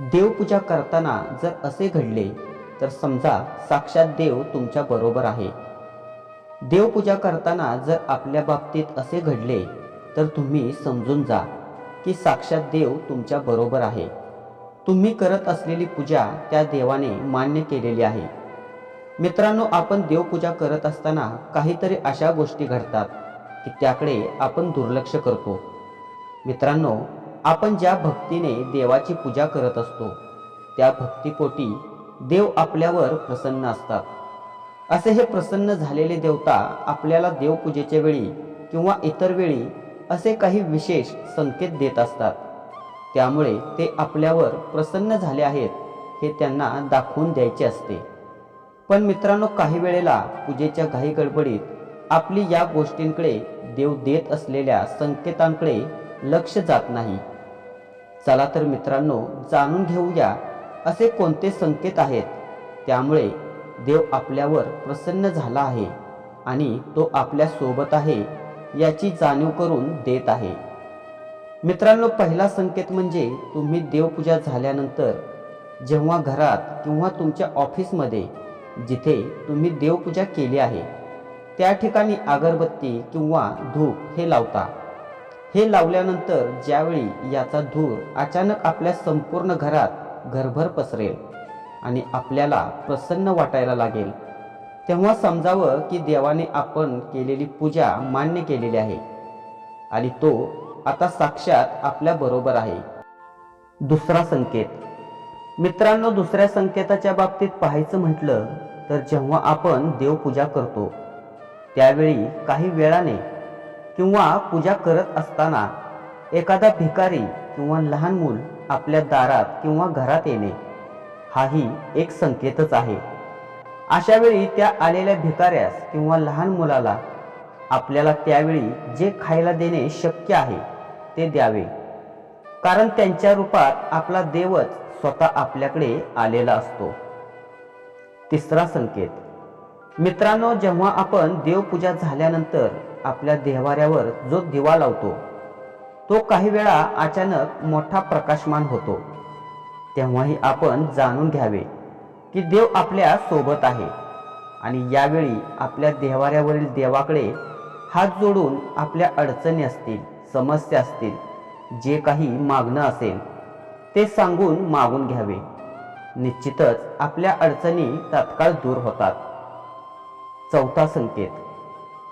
देवपूजा करताना जर असे घडले तर समजा साक्षात देव तुमच्या बरोबर आहे. देवपूजा करताना जर आपल्या बाबतीत असे घडले तर तुम्ही समजून जा की साक्षात देव तुमच्या बरोबर आहे. तुम्ही करत असलेली पूजा त्या देवाने मान्य केलेली आहे. मित्रांनो आपण देवपूजा करत असताना काहीतरी अशा गोष्टी घडतात की त्याकडे आपण दुर्लक्ष करतो. मित्रांनो आपण ज्या भक्तीने देवाची पूजा करत असतो त्या भक्तीपोटी देव आपल्यावर प्रसन्न असतात. असे हे प्रसन्न झालेले देवता आपल्याला देवपूजेच्या वेळी किंवा इतर वेळी असे काही विशेष संकेत देत असतात. त्यामुळे ते आपल्यावर प्रसन्न झाले आहेत हे त्यांना दाखवून द्यायचे असते. पण मित्रांनो काही वेळेला पूजेच्या घाई गडबडीत आपली या गोष्टींकडे देव देत असलेल्या संकेतांकडे लक्ष जात नाही. चला तर मित्रांनो जाणून घेऊया असे कोणते संकेत आहेत? त्यामुळे देव आपल्यावर प्रसन्न झाला आहे आणि तो आपल्यासोबत आहे याची जाणीव करून देत आहे. मित्रांनो पहिला संकेत म्हणजे तुम्ही देवपूजा झाल्यानंतर जेव्हा घरात किंवा तुमच्या ऑफिसमध्ये जिथे तुम्ही देवपूजा केली आहे त्या ठिकाणी अगरबत्ती किंवा धूप हे लावता. हे लावल्यानंतर ज्यावेळी याचा धूर अचानक आपल्या संपूर्ण घरात घरभर पसरेल आणि आपल्याला प्रसन्न वाटायला लागेल तेव्हा समजावं की देवाने आपण केलेली पूजा मान्य केलेली आहे आणि तो आता साक्षात आपल्या बरोबर आहे. दुसरा संकेत. मित्रांनो दुसऱ्या संकेताच्या बाबतीत पाहायचं म्हटलं तर जेव्हा आपण देवपूजा करतो त्यावेळी काही वेळाने किंवा पूजा करत असताना एखादा भिकारी किंवा लहान मूल आपल्या दारात किंवा घरात येणे हाही एक संकेतच आहे. अशा वेळी त्या आलेल्या भिकाऱ्यास किंवा लहान मुलाला आपल्याला त्यावेळी जे खायला देणे शक्य आहे ते द्यावे. कारण त्यांच्या रूपात आपला देवच स्वतः आपल्याकडे आलेला असतो. तिसरा संकेत. मित्रांनो जेव्हा आपण देवपूजा झाल्यानंतर आपल्या देवाऱ्यावर जो दिवा लावतो तो काही वेळा अचानक मोठा प्रकाशमान होतो. तेव्हाही आपण जाणून घ्यावे की देव आपल्यासोबत आहे आणि यावेळी आपल्या देवाऱ्यावरील देवाकडे हात जोडून आपल्या अडचणी असतील समस्या असतील जे काही मागणं असेल ते सांगून मागून घ्यावे. निश्चितच आपल्या अडचणी तात्काळ दूर होतात. चौथा संकेत.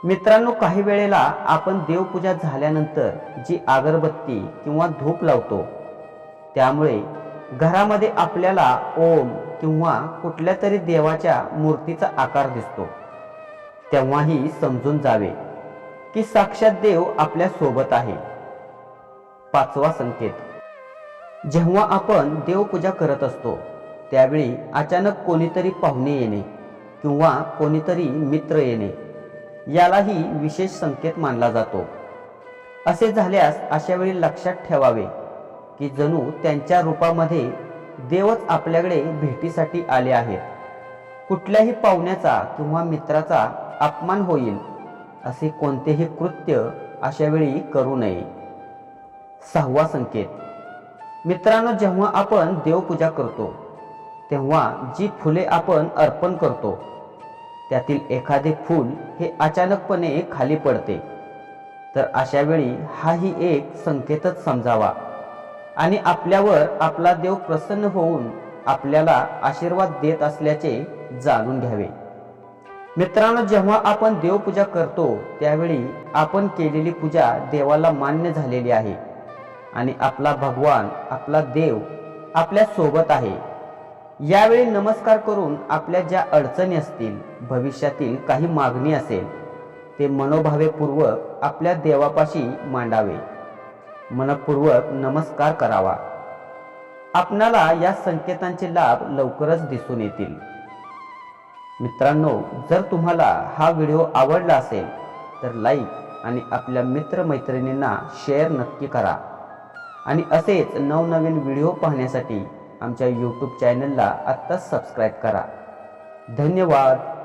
मित्रांनो काही वेळेला आपण देवपूजा झाल्यानंतर जी अगरबत्ती किंवा धूप लावतो त्यामुळे घरामध्ये आपल्याला ओम किंवा कुठल्या तरी देवाच्या मूर्तीचा आकार दिसतो. तेव्हाही समजून जावे की साक्षात देव आपल्यासोबत आहे. पाचवा संकेत. जेव्हा आपण देवपूजा करत असतो त्यावेळी अचानक कोणीतरी पाहुणे येणे. किंवा कोणीतरी मित्र येणे यालाही विशेष संकेत मानला जातो. असे झाल्यास अशा वेळी लक्षात ठेवावे की जणू त्यांच्या रूपामध्ये देवच आपल्याकडे भेटीसाठी आले आहेत. कुठल्याही पाहुण्याचा किंवा मित्राचा अपमान होईल असे कोणतेही कृत्य अशा वेळी करू नये. सहावा संकेत. मित्रांनो जेव्हा आपण देवपूजा करतो तेव्हा जी फुले आपण अर्पण करतो त्यातील एखादे फूल हे अचानकपणे खाली पडते. तर अशा वेळी हाही एक संकेतच समजावा आणि आपल्यावर आपला देव प्रसन्न होऊन आपल्याला आशीर्वाद देत असल्याचे जाणून घ्यावे. मित्रांनो जेव्हा आपण देवपूजा करतो त्यावेळी आपण केलेली पूजा देवाला मान्य झालेली आहे आणि आपला भगवान आपला देव आपल्यासोबत आहे. यावेळी नमस्कार करून आपल्या ज्या अडचणी असतील भविष्यातील काही मागणी असेल ते मनोभावेपूर्वक आपल्या देवापाशी मांडावे. मनपूर्वक नमस्कार करावा. आपणाला या संकेतांचे लाभ लवकरच दिसून येतील. मित्रांनो जर तुम्हाला हा व्हिडिओ आवडला असेल तर लाईक आणि आपल्या मित्रमैत्रिणींना शेअर नक्की करा. आणि असेच नवनवीन व्हिडिओ पाहण्यासाठी आमच्या यूट्यूब चॅनलला आत्ताच सबस्क्राईब करा. धन्यवाद.